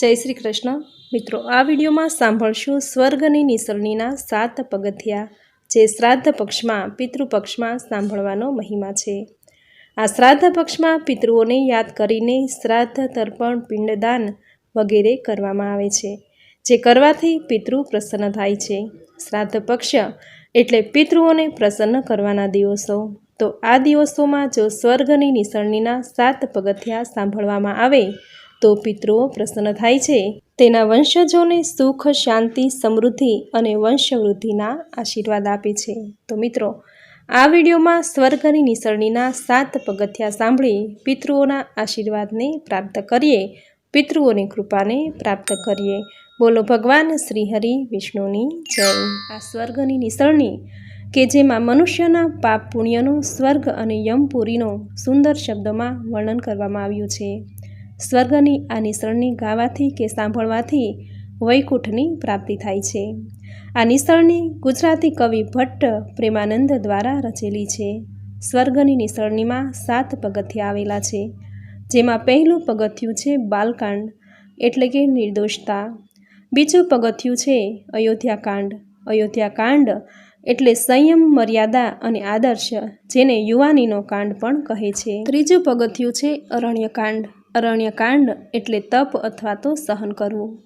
જય શ્રી કૃષ્ણ. મિત્રો, આ વિડીયોમાં સાંભળશું સ્વર્ગની નિસરણીના સાત પગથિયા જે શ્રાદ્ધ પક્ષમાં, પિતૃપક્ષમાં સાંભળવાનો મહિમા છે. આ શ્રાદ્ધ પક્ષમાં પિતૃઓને યાદ કરીને શ્રાદ્ધ તર્પણ, પિંડદાન વગેરે કરવામાં આવે છે, જે કરવાથી પિતૃ પ્રસન્ન થાય છે. શ્રાદ્ધ પક્ષ એટલે પિતૃઓને પ્રસન્ન કરવાના દિવસો. તો આ દિવસોમાં જો સ્વર્ગની નિસરણીના સાત પગથિયા સાંભળવામાં આવે તો પિતૃઓ, પ્રસન્ન થાય છે. તેના વંશજોને સુખ, શાંતિ, સમૃદ્ધિ અને વંશવૃદ્ધિના આશીર્વાદ આપે છે. તો મિત્રો, આ વિડીયોમાં સ્વર્ગની નિસરણીના સાત પગથિયા સાંભળી પિતૃઓના આશીર્વાદને પ્રાપ્ત કરીએ. પિતૃઓની કૃપાને પ્રાપ્ત કરીએ. બોલો ભગવાન શ્રી હરિ વિષ્ણુની જય. આ સ્વર્ગની નિસરણી, કે જેમાં મનુષ્યના પાપ પુણ્યનો, સ્વર્ગ અને યમપુરીનો સુંદર શબ્દમાં વર્ણન કરવામાં આવ્યું છે. સ્વર્ગની આ નિસરણી ગાવાથી કે સાંભળવાથી વૈકુંઠની પ્રાપ્તિ થાય છે. આ નિસરણી ગુજરાતી કવિ ભટ્ટ પ્રેમાનંદ દ્વારા રચેલી છે. સ્વર્ગની નિસરણીમાં સાત પગથિયા આવેલા છે, જેમાં પહેલું પગથિયું છે બાલકાંડ, એટલે કે નિર્દોષતા. બીજું પગથિયું છે અયોધ્યાકાંડ. અયોધ્યાકાંડ એટલે સંયમ, મર્યાદા અને આદર્શ, જેને યુવાનીનો કાંડ પણ કહે છે. ત્રીજું પગથિયું છે અરણ્યકાંડ. અરણ્યકાંડ એટલે તપ અથવા તો સહન કરવું.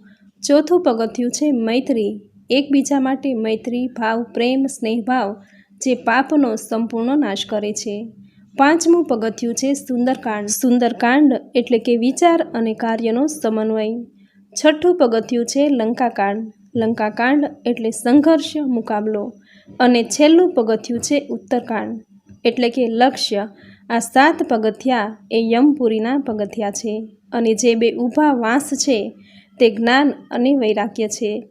ચોથું પગથિયું છે મૈત્રી. એકબીજા માટે મૈત્રી, ભાવ, પ્રેમ, સ્નેહભાવ, જે પાપનો સંપૂર્ણ નાશ કરે છે. પાંચમું પગથિયું છે સુંદરકાંડ. સુંદરકાંડ એટલે કે વિચાર અને કાર્યનો સમન્વય. છઠ્ઠું પગથિયું છે લંકાકાંડ. લંકાકાંડ એટલે સંઘર્ષ, મુકાબલો. અને છેલ્લું પગથિયું છે ઉત્તરકાંડ. એટલે કે લક્ષ્ય. આ સાત પગથિયા એ યમપુરીના પગથિયા છે અને જે બે ઊભા વાંસ છે તે જ્ઞાન અને વૈરાગ્ય છે.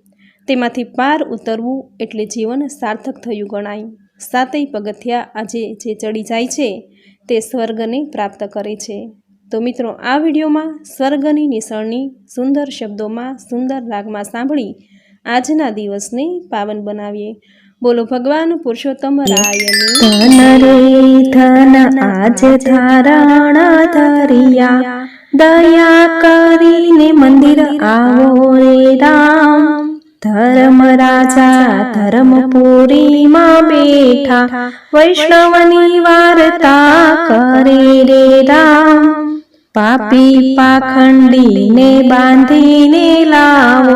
તેમાંથી પાર ઉતરવું એટલે જીવન સાર્થક થયું ગણાય. સાતેય પગથિયા આજે જે ચડી જાય છે તે સ્વર્ગને પ્રાપ્ત કરે છે. તો મિત્રો, આ વિડીયોમાં સ્વર્ગની નિસરણી, સુંદર શબ્દોમાં, સુંદર રાગમાં સાંભળી આજના દિવસને પાવન બનાવીએ. બોલો, ભગવાન પુરુષોત્તમ રાયની. ધન, આજ ધારણ ધરિયા. દયા કરીને મંદિર આવો રે રામ. ધર્મ રાજા ધર્મપુરીમાં બેઠા. વૈષ્ણવની વાર્તા કરે રે રામ. પાપી પાખંડીને બાંધીને લાવો,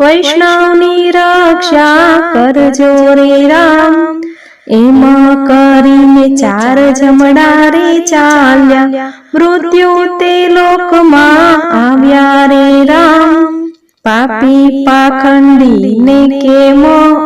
વૈષ્ણવની રક્ષા કરજો રે રામ. એમ કરીને ચાર જમડા રે ચાલ્યા, મૃત્યુ તે લોકમાં આવ્યા રે રામ. પાપી પાખંડીને કેમ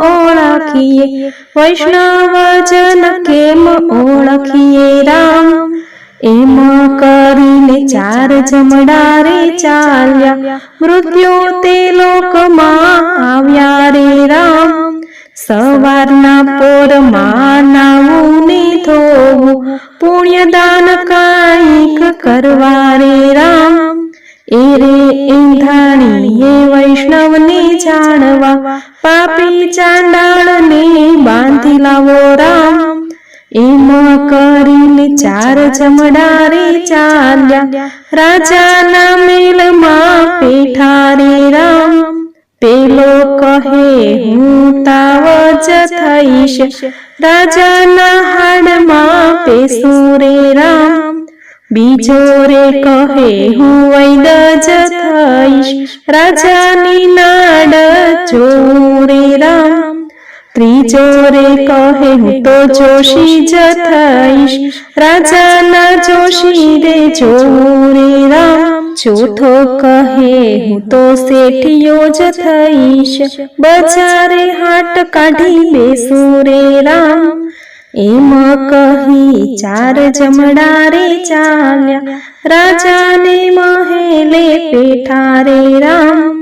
ઓળખીએ? વૈષ્ણવ જન કેમ ઓળખીએ રામ? એમ કરીને ચાર જમડા રે ચાલ્યા. મૃત્યુ તે લોકમાં આવ્યા રે રામ. સવારના પોરમાં નાવું ને ધોવું. પુણ્યદાન કાંઈક કરવા રે રામ. એ રે એંધાણી એ વૈષ્ણવને જાણવા. પાપી ચાંડાળને બાંધી લાવો રામ. એમ કરીને ચાર જમડા રે ચાલ્યા. રાજાના મેલમાં પેઠા રે રામ. પેલો કહે, હું તાવ જ થઈશ. રાજાના હાડમાં પેસું રે રામ. બીજો રે કહે, હું વૈદ જ થઈશ. રાજાની નાડ જોઉં રે રામ. ત્રીજો રે કહે, હું તો જોશી જ થઈશ રાજાના જોશી રે જોઉં રે રામ. ચોથો કહે, હું તો શેઠિયો જ થઈશ બજારે હાટ કાઢી બેસું રે રામ. એમ કહી, ચાર જમડા રે ચાલ્યા, રાજાને મહેલે પેઠા રે રામ.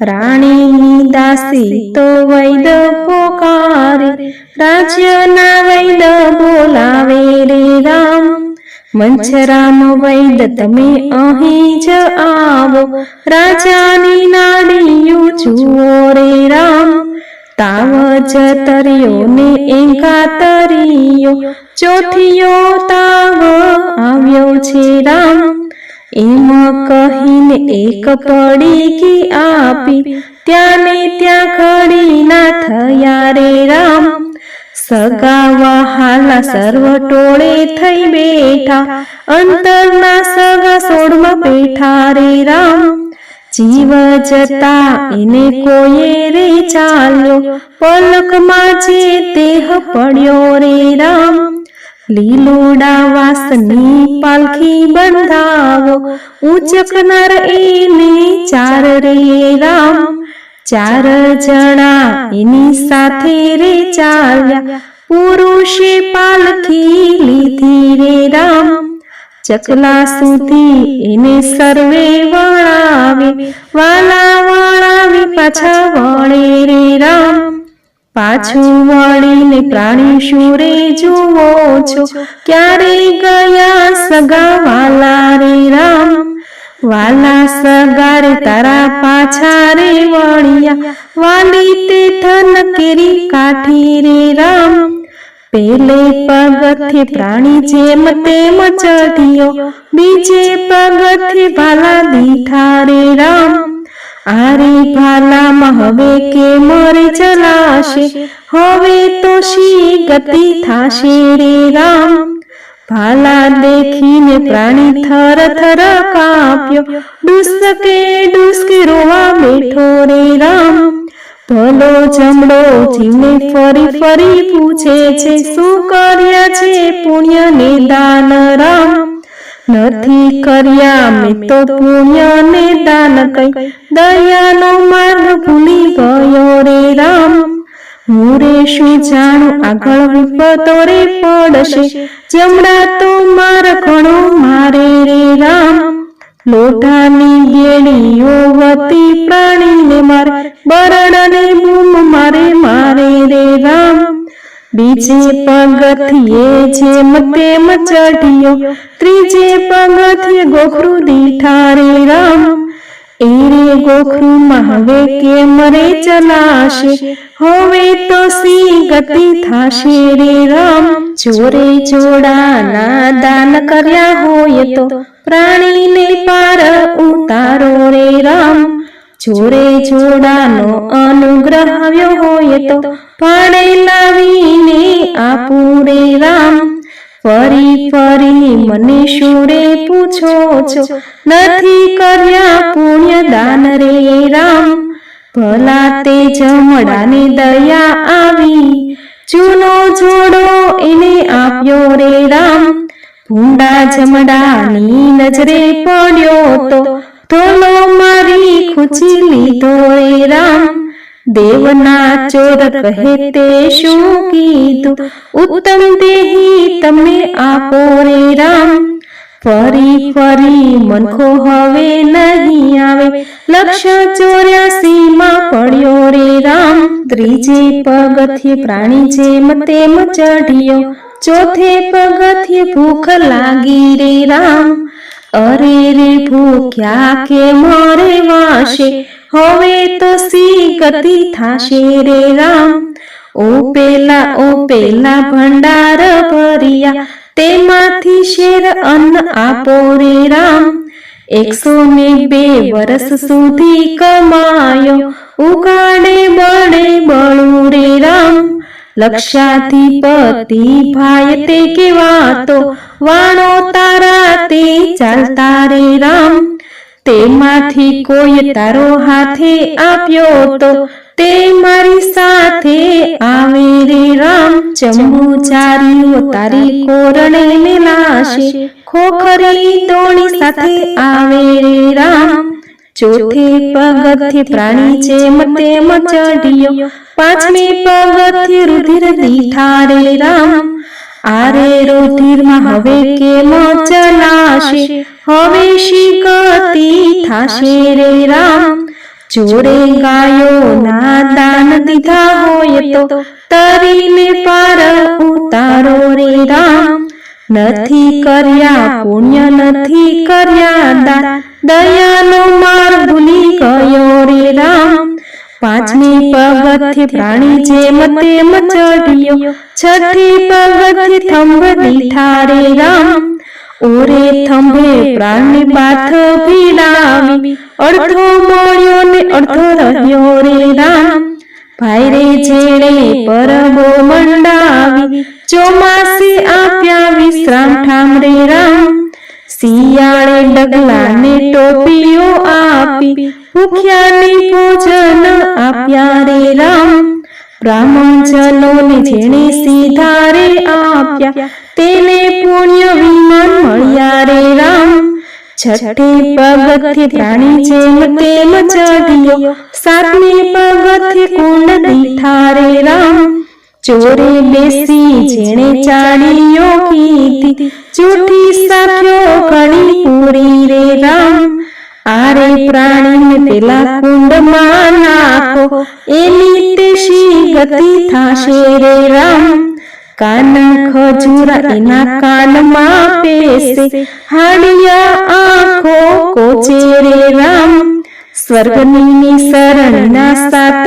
રાણીની દાસી તો વૈદ પોકારે રાજ્યના વૈદ બોલાવે રે રામ. મંચરામ વૈદ તમે અહીં જ આવો. રાજાની નાડીયું જુઓ રે રામ. તાવ જ તર્યો ને એંકા તરિયો ચોથિયો તાવ આવ્યો છે રામ. એમ કહીને એક પડીકી આપી ત્યાં ને ત્યાં ખડી ના થયા રે રામ. સગાવા હાલા સર્વ ટોળે થઈ બેઠા, અંતરના સગા સોળમાં બેઠા રે રામ. જીવ જતા એને કોઈએ રે ચાલ્યો, પલકમાં જે દેહ પડ્યો રે રામ. લીલોડા વાસની પાલખી બંધાવો ઉચકનાર એને ચાર રે રામ. ચાર જણા એની સાથે રે ચાલ્યા, પુરુષે પાલખી લીધી રે રામ. ચકલા સુધી એને સર્વે વળાવે વાલા વળાવી પાછા વળે રે રામ. પાછું વળીને પ્રાણી શુરે જુઓ છો. ક્યારે ગયા સગા વાલા રે રામ? વાલા સગા રે તારા પાછા રે વળિયા. વાલી તે થન કેરી કાઠી રે રામ? પેલે પગથે પ્રાણી જેમ તેમ ચઢ્યો. બીજે પગથે ભાલા દીઠા રે રામ? આરે ભાલામાં હવે કે મરે ચલાશે? હવે તો શી ગતિ થાશે રે રામ? ભાલા દેખીને પ્રાણી થર થર કાપ્યો. ડુસકે ડુસકે રોવા બેઠો રે રામ. ભલો જમડો જીવને ફરી ફરી પૂછે છે, શું કર્યા છે પુણ્ય ને દાન રામ? નથી કર્યા, મેં તો પુણ્ય ને દાન કઈ. દયાનો માર્ગ ભૂલી ગયો રે રામ. હું રે શું જાણું, આગળ વિપતો રે પડશે. જમણા તો માર ઘણો મારે રે રામ. લોઢાની ગેડીઓ વતી પ્રાણીને મારે. બરડને બૂમ મારે મારે રે રામ. બીજે પગથિયે જેમ મતે ચઢ્યો, ત્રીજે પગથિયે ગોખરું દીઠા રે રામ. એ રે ગોખરુંમાં હવે કેમ રે ચલાશે, હવે તો સી ગતિ થાશે રે રામ. ચોરે જોડાના દાન કર્યા હોય તો પ્રાણીને પાર ઉતારો રે રામ. જોરે જોડાનો અનુગ્રહ આવ્યો હોય તો ભાડે લાવીને આપું રે રામ. ફરી ફરી મને શુરે પૂછો છો? નથી કર્યા પુણ્ય દાન રે રામ. ભલા તે જમડાને દયા આવી. ચૂનો જોડો એને આપ્યો રે રામ. ભૂંડા જમડાની નજરે પડ્યો તો ધોલો મારી ખૂચી લીધો રે રામ. દેવના ચોર કહે તે શું કીધું? ઉત્તમ દેહી તમે આપો રે રામ. ફરી ફરી મનખો હવે નહીં આવે. લક્ષ ચોર્યાસી માં પડ્યો રે રામ. ત્રીજે પગથિયે પ્રાણી જેમ તેમ ચઢ્યો. ચોથે પગથિયે ભૂખ લાગી રે રામ. અરે રે ભૂખ્યા કે મરે વાશે? હવે તો સી ગતિ થાશે રે રામ. ઓ પેલા ઓ પેલા ભંડાર ભર્યા. તેમાંથી શેર અન્ન આપો રે રામ. એકસો ને બે વર્ષ સુધી કમાયો. ઉગાડે, બળે, બળું રે રામ. લક્ષાધિપતિ ભાઈ તે કેવાતો વાણો તારા તે ચાલતા રે રામ. તેમાંથી કોઈ તારો હાથે આપ્યો તો તે મારી સાથે આવે રે રામ. ચંબુચારીઓ તારી કોરણે મેલાશે. ખોખરી દોણી સાથે આવે રે રામ. ચોથે પગથી પ્રાણી છે મતે મચડ્યો પાંચમે પગથી રુધિર દીઠા રે રામ. આરે રુધિરમાં હવે કેમ ચલાશે? હવે શી ગતિ થાશે રે રામ? જોડે ગાયો ના દાન દીધા હોય તો તરીને પાર ઉતારો રે રામ. નથી કર્યા, પુણ્ય નથી કર્યા દાન. દયાનો માર ભૂલી ગયો રે રામ. પાંચમી પગથિયે પ્રાણી જેમ મતે મચડ્યો, છઠ્ઠી પગથિયે થંભ દીઠા રામ. ઓરે થંભે પ્રાણી પાથ ભીડાવી અડધો મળ્યો ને અડધો રહ્યો રે રામ. ભાઈ રે જેણે પરબો મંડાવી, ચોમાસે આપ્યા વિશ્રામ ઠામ રે રામ. શિયાળે ડગલાને ટોપીઓ આપી ભૂખ્યાને ભોજન આપ્યા રે રામ. બ્રાહ્મણ જેણે સીધા રે આપ્યા, તેને પુણ્ય વિમાન મળ્યા રે રામ. છઠ્ઠે પગથે પ્રાણી જેમ તેમ ચઢ્યો, સાતમે પગથે કુંડ દીઠા રે રામ. ચોરે બેસી જેણે ચાડીયો કીધી જૂઠી સાખ્યો ઘણી પૂરી રે રામ. આરે પ્રાણીને પેલા કુંડમાં નાખો. એની તે શી ગતિ થાશે રે રામ? કાન ખજૂરા એના કાનમાં પેસે. હાડિયા આંખો કોચે રે રામ? સ્વર્ગની શરણના સાત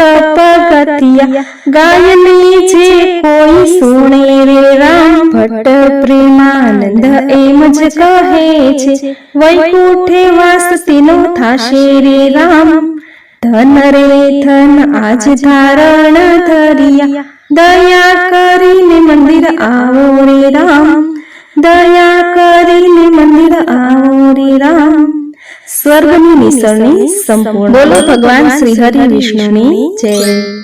જે કોઈ સુણે રે રામ ભટ્ટ પ્રેમાનંદ એમ જ કહે છે, વૈકુંઠે વાસ તેનો થાશે રે રામ. ધન રે ધન આજ ધારણ ધરિયા, દયા કરીને મંદિર આવો સ્વર્ગની નિસરણી સંપૂર્ણ બોલો ભગવાન શ્રી હરિ વિષ્ણુની જય.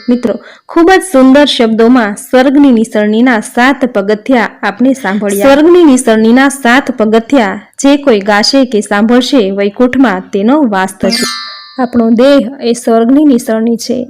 મિત્રો ખૂબ જ સુંદર શબ્દોમાં સ્વર્ગની નિસરણીના સાત પગથિયા આપણે સાંભળ્યા. સ્વર્ગની નિસરણીના સાત પગથિયા જે કોઈ ગાશે કે સાંભળશે વૈકુંઠમાં તેનો વાસ થશે. આપણો દેહ એ સ્વર્ગની નિસરણી છે.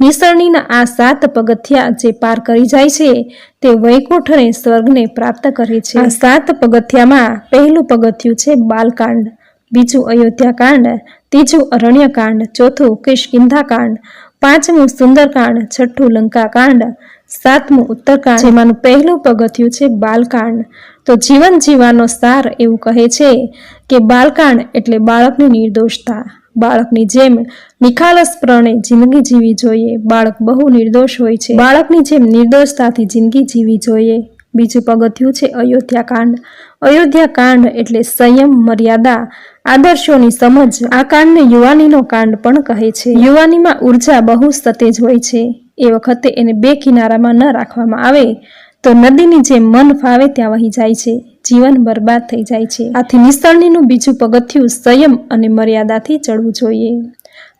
નિસરણીના આ સાત પગથિયા જે પાર કરી જાય છે તે વૈકુંઠ અને સ્વર્ગને પ્રાપ્ત કરે છે. આ સાત પગથિયામાં પહેલું પગથિયું છે બાલકાંડ. બીજું અયોધ્યાકાંડ, ત્રીજું અરણ્યકાંડ, ચોથું કિષ્કિંધાકાંડ, પાંચમું સુંદરકાંડ, છઠ્ઠું લંકાકાંડ, સાતમું ઉત્તરકાંડ જેમાંનું પહેલું પગથિયું છે બાલકાંડ. તો જીવન જીવવાનો સાર એવું કહે છે કે બાલકાંડ એટલે બાળકની નિર્દોષતા. બાળકની જેમ નિખાલસપણે જિંદગી જીવી જોઈએ. બાળક બહુ નિર્દોષ હોય છે. બાળકની જેમ નિર્દોષતાથી જિંદગી જીવી જોઈએ. બીજું પગથિયું છે અયોધ્યાકાંડ. અયોધ્યાકાંડ એટલે સંયમ, મર્યાદા, આદર્શોની સમજ. આ કાંડને યુવાનીનો કાંડ પણ કહે છે. યુવાનીમાં ઊર્જા બહુ સતેજ હોય છે. એ વખતે એને બે કિનારામાં ન રાખવામાં આવે, તો નદીની જેમ મન ફાવે ત્યાં વહી જાય છે. જીવન બરબાદ થઈ જાય છે. આથી નિસરણીનું બીજું પગથિયું સંયમ અને મર્યાદાથી ચડવું જોઈએ.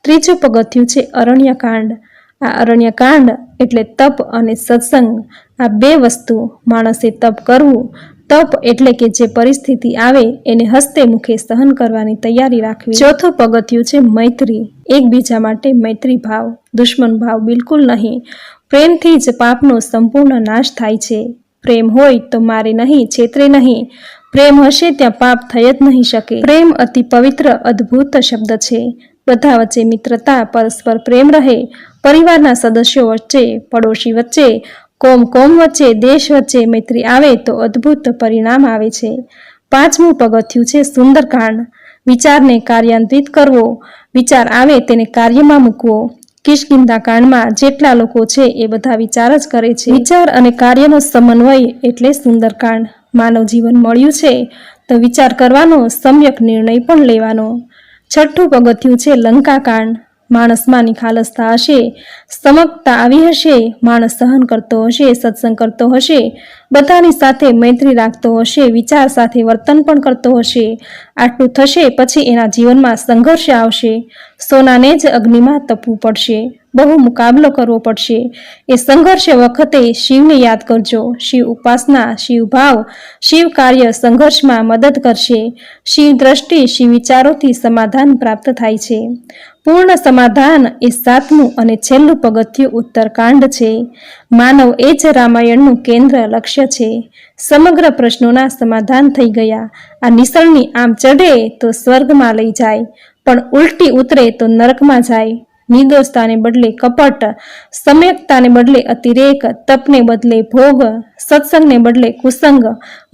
ત્રીજું પગથિયું છે અરણ્યકાંડ. આ અરણ્યકાંડ એટલે તપ અને સત્સંગ. આ બે વસ્તુ માણસે તપ કરવું, તપ એટલે કે જે પરિસ્થિતિ આવે એને હસ્તે મુખે સહન કરવાની તૈયારી રાખવી. ચોથું પગથિયું છે મૈત્રી, એકબીજા માટે મૈત્રી ભાવ, દુશ્મન ભાવ બિલકુલ નહીં. પ્રેમથી જ પાપનો સંપૂર્ણ નાશ થાય છે. પ્રેમ હોય તો મારે નહીં, છેતરે નહીં. પ્રેમ હશે ત્યાં પાપ થઈ જ નહીં શકે. પ્રેમ અતિ પવિત્ર, અદ્ભુત શબ્દ છે. બધા વચ્ચે મિત્રતા, પરસ્પર પ્રેમ રહે. પરિવારના સદસ્યો વચ્ચે, પડોશી વચ્ચે કોમ કોમ વચ્ચે, દેશ વચ્ચે મૈત્રી આવે તો અદ્ભુત પરિણામ આવે છે. પાંચમું પગથિયું છે સુંદરકાંડ. વિચારને કાર્યાન્વિત કરવો. વિચાર આવે તેને કાર્યમાં મૂકવો. કિશકિંદા કાંડમાં જેટલા લોકો છે એ બધા વિચાર જ કરે છે. વિચાર અને કાર્યનો સમન્વય એટલે સુંદરકાંડ. માનવ જીવન મળ્યું છે તો વિચાર કરવાનો, સમ્યક નિર્ણય પણ લેવાનો. છઠ્ઠું પગથિયું છે લંકાકાંડ. માણસમાં નિખાલસતા હશે સમકતા આવી હશે માણસ સહન કરતો હશે સત્સંગ કરતો હશે બધાની સાથે મૈત્રી રાખતો હશે, વિચાર સાથે વર્તન પણ કરતો હશે. આટલું થશે પછી એના જીવનમાં સંઘર્ષ આવશે. સોનાને જ અગ્નિમાં તપવું પડશે. બહુ મુકાબલો કરવો પડશે. એ સંઘર્ષ વખતે શિવને યાદ કરજો. શિવ ઉપાસના, શિવ ભાવ, શિવ કાર્ય સંઘર્ષમાં મદદ કરશે. શિવ દ્રષ્ટિ, શિવ વિચારોથી સમાધાન પ્રાપ્ત થાય છે. પૂર્ણ સમાધાન એ સાતમું અને છેલ્લું પગથિયું ઉત્તરકાંડ છે. માનવ એ જ રામાયણનું કેન્દ્ર લક્ષ્ય છે. સમગ્ર પ્રશ્નોના સમાધાન થઈ ગયા. આ નિસરણી આમ ચઢે તો સ્વર્ગમાં લઈ જાય, પણ ઉલટી ઉતરે તો નરકમાં જાય. નિર્દોષતાને બદલે કપટ, સમ્યકતાને બદલે અતિરેક, તપને બદલે ભોગ, સત્સંગને બદલે કુસંગ,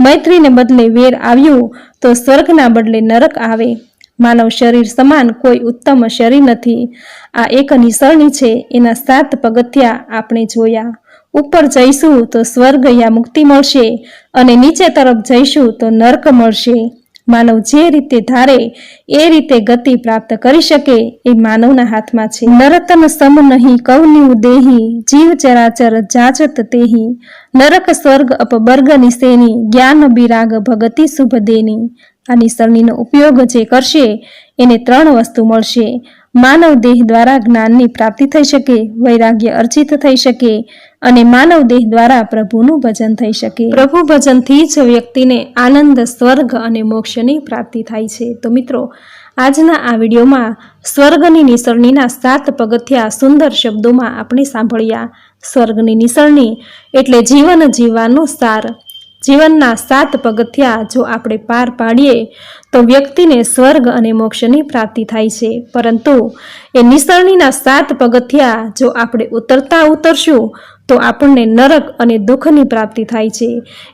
મૈત્રીને બદલે વેર આવ્યું તો સ્વર્ગના બદલે નરક આવે. માનવ શરીર સમાન કોઈ ઉત્તમ શરીર નથી. આ એક નિસરણી છે. એના સાત પગથિયા આપણે જોયા. ઉપર જઈશું તો સ્વર્ગ યા મુક્તિ મળશે અને નીચે તરફ જઈશું તો નર્ક મળશે. માનવ જે રીતે ધારે, એ રીતે ગતિ પ્રાપ્ત કરી શકે એ માનવના હાથમાં છે. નરતન સમ નહીં કવન્યુ દેહી, જીવ ચરાચર જાચત તેહી. નરક સ્વર્ગ અપબર્ગ નિસેની, જ્ઞાન બિરાગ ભગતિ શુભ દેની. આ નિસરણીનો ઉપયોગ જે કરશે, એને ત્રણ વસ્તુ મળશે. માનવ દેહ દ્વારા જ્ઞાનની પ્રાપ્તિ થઈ શકે, વૈરાગ્ય અર્જિત થઈ શકે અને માનવ દેહ દ્વારા પ્રભુનું ભજન થઈ શકે. પ્રભુ ભજનથી જ વ્યક્તિને આનંદ, સ્વર્ગ અને મોક્ષની પ્રાપ્તિ થાય છે. તો મિત્રો, આજના આ વિડીયોમાં સ્વર્ગની નિસરણીના સાત પગથિયા સુંદર શબ્દોમાં આપણે સાંભળ્યા સ્વર્ગની નિસરણી એટલે જીવન જીવવાનું સાર. જીવનના સાત પગથિયા જો આપણે પાર પાડીએ, તો વ્યક્તિને સ્વર્ગ અને મોક્ષની પ્રાપ્તિ થાય છે. પરંતુ એ નિસરણીના સાત પગથિયા જો આપણે ઉતરતા ઉતરશું તો આપણને નરક અને દુઃખની પ્રાપ્તિ થાય છે.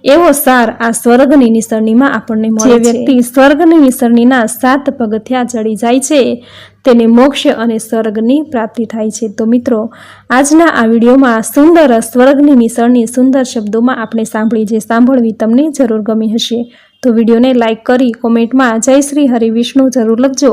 એવો સાર આ સ્વર્ગની નિસરણીમાં આપણને મળે વ્યક્તિ સ્વર્ગની નિસરણીના સાત પગથિયા ચડી જાય છે તેને મોક્ષ અને સ્વર્ગની પ્રાપ્તિ થાય છે. તો મિત્રો આજના આ વિડીયોમાં સુંદર સ્વર્ગની નિસરણી સુંદર શબ્દોમાં આપણે સાંભળી જે સાંભળવી તમને જરૂર ગમી હશે. તો વિડીયોને લાઇક કરી કોમેન્ટમાં જય શ્રી હરિ વિષ્ણુ જરૂર લખજો.